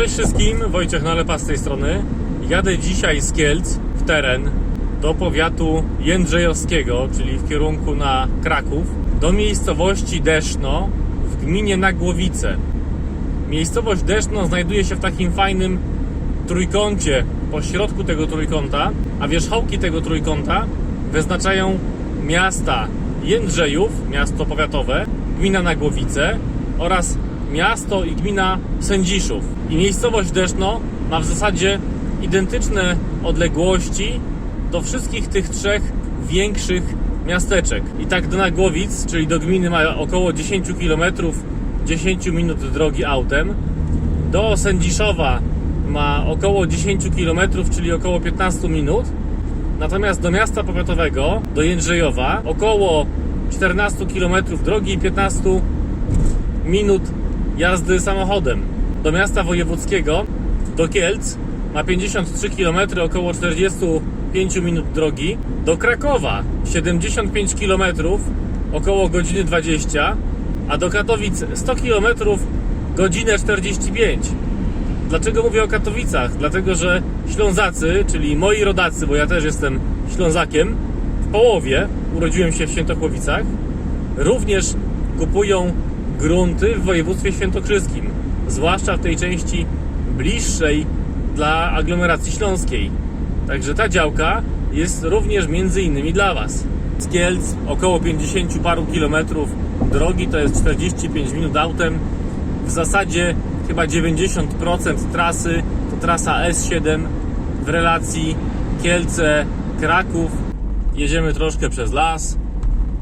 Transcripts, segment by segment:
Cześć wszystkim, Wojciech Nalepa z tej strony. Jadę dzisiaj z Kielc w teren do powiatu jędrzejowskiego, czyli w kierunku na Kraków, do miejscowości Deszno w gminie Nagłowice. Miejscowość Deszno znajduje się w takim fajnym trójkącie po środku tego trójkąta, a wierzchołki tego trójkąta wyznaczają miasta Jędrzejów, miasto powiatowe, gmina Nagłowice oraz miasto i gmina Sędziszów. I miejscowość Deszno ma w zasadzie identyczne odległości do wszystkich tych trzech większych miasteczek. I tak do Nagłowic, czyli do gminy ma około 10 km, 10 minut drogi autem. Do Sędziszowa ma około 10 km, czyli około 15 minut. Natomiast do miasta powiatowego, do Jędrzejowa, około 14 km drogi i 15 minut jazdy samochodem. Do miasta wojewódzkiego, do Kielc, ma 53 km, około 45 minut drogi. Do Krakowa 75 km, około godziny 20, a do Katowic 100 km, godzinę 45. Dlaczego mówię o Katowicach? Dlatego, że Ślązacy, czyli moi rodacy, bo ja też jestem Ślązakiem, w połowie urodziłem się w Świętochłowicach, również kupują grunty w województwie świętokrzyskim, zwłaszcza w tej części bliższej dla aglomeracji śląskiej. Także ta działka jest również między innymi dla Was. Z Kielc około 50 paru kilometrów drogi, to jest 45 minut autem. W zasadzie chyba 90% trasy to trasa S7 w relacji Kielce-Kraków. Jedziemy troszkę przez las.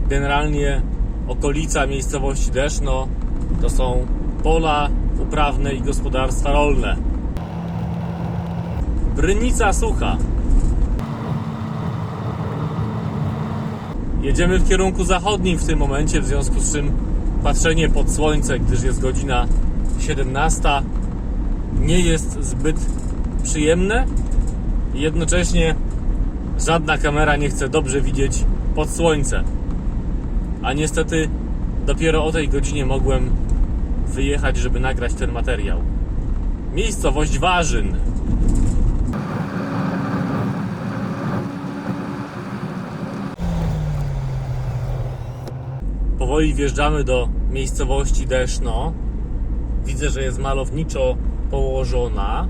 Generalnie okolica miejscowości Deszno to są pola uprawne i gospodarstwa rolne. Brynica sucha. Jedziemy w kierunku zachodnim w tym momencie, w związku z czym patrzenie pod słońce, gdyż jest godzina 17, nie jest zbyt przyjemne. Jednocześnie żadna kamera nie chce dobrze widzieć pod słońce. A niestety dopiero o tej godzinie mogłem wyjechać, żeby nagrać ten materiał. Miejscowość Warzyn. Powoli wjeżdżamy do miejscowości Deszno. Widzę, że jest malowniczo położona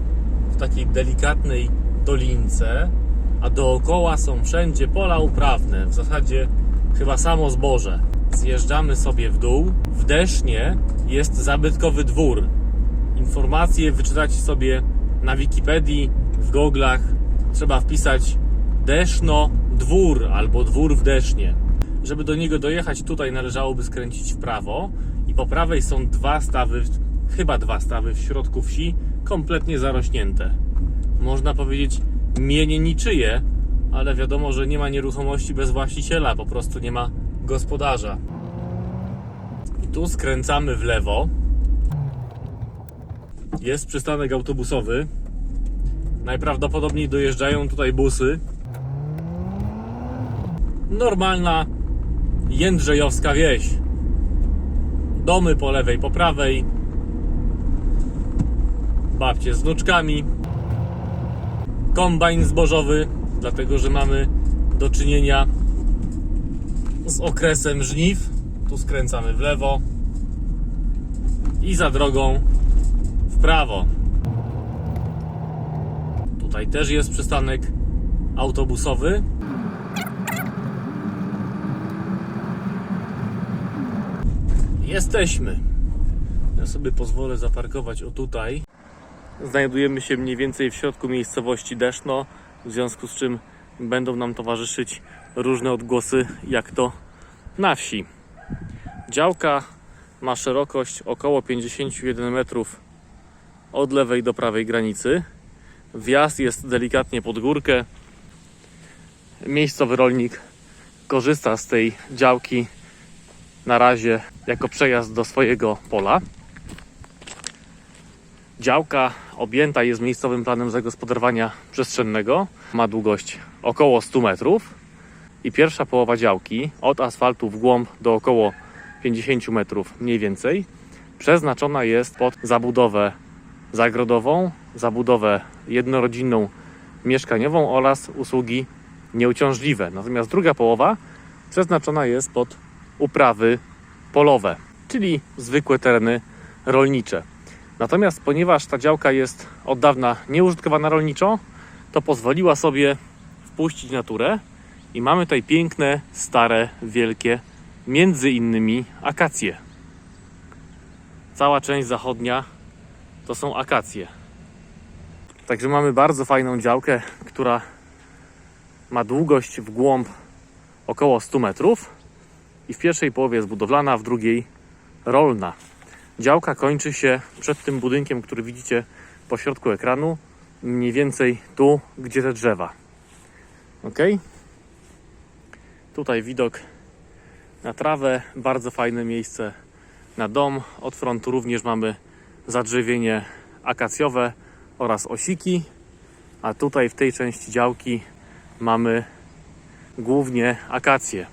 w takiej delikatnej dolince, a dookoła są wszędzie pola uprawne. W zasadzie chyba samo zboże. Zjeżdżamy sobie w dół. W Desznie jest zabytkowy dwór. Informacje wyczytać sobie na Wikipedii, w goglach. Trzeba wpisać Deszno dwór albo dwór w Desznie. Żeby do niego dojechać, tutaj należałoby skręcić w prawo i po prawej są dwa stawy, chyba dwa stawy w środku wsi, kompletnie zarośnięte. Można powiedzieć mienie niczyje, ale wiadomo, że nie ma nieruchomości bez właściciela, po prostu nie ma gospodarza. I tu skręcamy w lewo. Jest przystanek autobusowy. Najprawdopodobniej dojeżdżają tutaj busy. Normalna jędrzejowska wieś. Domy po lewej, po prawej. Babcie z wnuczkami. Kombajn zbożowy, dlatego że mamy do czynienia z okresem żniw. Tu skręcamy w lewo i za drogą w prawo. Tutaj też jest przystanek autobusowy. Jesteśmy. Ja sobie pozwolę zaparkować o tutaj. Znajdujemy się mniej więcej w środku miejscowości Deszno, w związku z czym będą nam towarzyszyć różne odgłosy, jak to na wsi. Działka ma szerokość około 51 metrów od lewej do prawej granicy. Wjazd jest delikatnie pod górkę. Miejscowy rolnik korzysta z tej działki na razie jako przejazd do swojego pola. Działka objęta jest miejscowym planem zagospodarowania przestrzennego. Ma długość około 100 metrów i pierwsza połowa działki od asfaltu w głąb do około 50 metrów mniej więcej przeznaczona jest pod zabudowę zagrodową, zabudowę jednorodzinną mieszkaniową oraz usługi nieuciążliwe. Natomiast druga połowa przeznaczona jest pod uprawy polowe, czyli zwykłe tereny rolnicze. Natomiast ponieważ ta działka jest od dawna nieużytkowana rolniczo, to pozwoliła sobie wpuścić naturę i mamy tutaj piękne, stare, wielkie, między innymi akacje. Cała część zachodnia to są akacje. Także mamy bardzo fajną działkę, która ma długość w głąb około 100 metrów i w pierwszej połowie jest budowlana, w drugiej rolna. Działka kończy się przed tym budynkiem, który widzicie po środku ekranu, mniej więcej tu, gdzie te drzewa. Ok? Tutaj widok na trawę, bardzo fajne miejsce na dom. Od frontu również mamy zadrzewienie akacjowe oraz osiki, a tutaj w tej części działki mamy głównie akacje.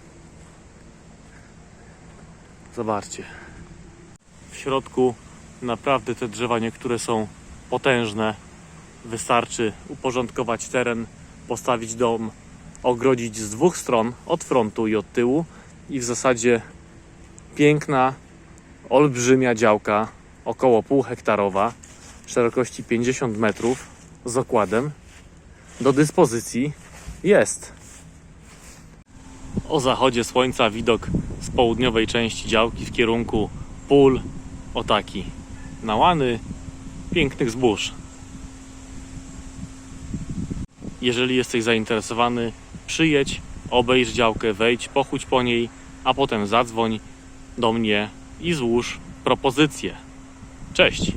Zobaczcie. W środku naprawdę te drzewa niektóre są potężne. Wystarczy uporządkować teren, postawić dom, ogrodzić z dwóch stron, od frontu i od tyłu i w zasadzie piękna, olbrzymia działka, około pół hektarowa, szerokości 50 metrów z okładem do dyspozycji jest. O zachodzie słońca widok z południowej części działki w kierunku pól o taki nałany pięknych zbóż. Jeżeli jesteś zainteresowany, przyjedź, obejrz działkę, wejdź, pochódź po niej, a potem zadzwoń do mnie i złóż propozycję. Cześć!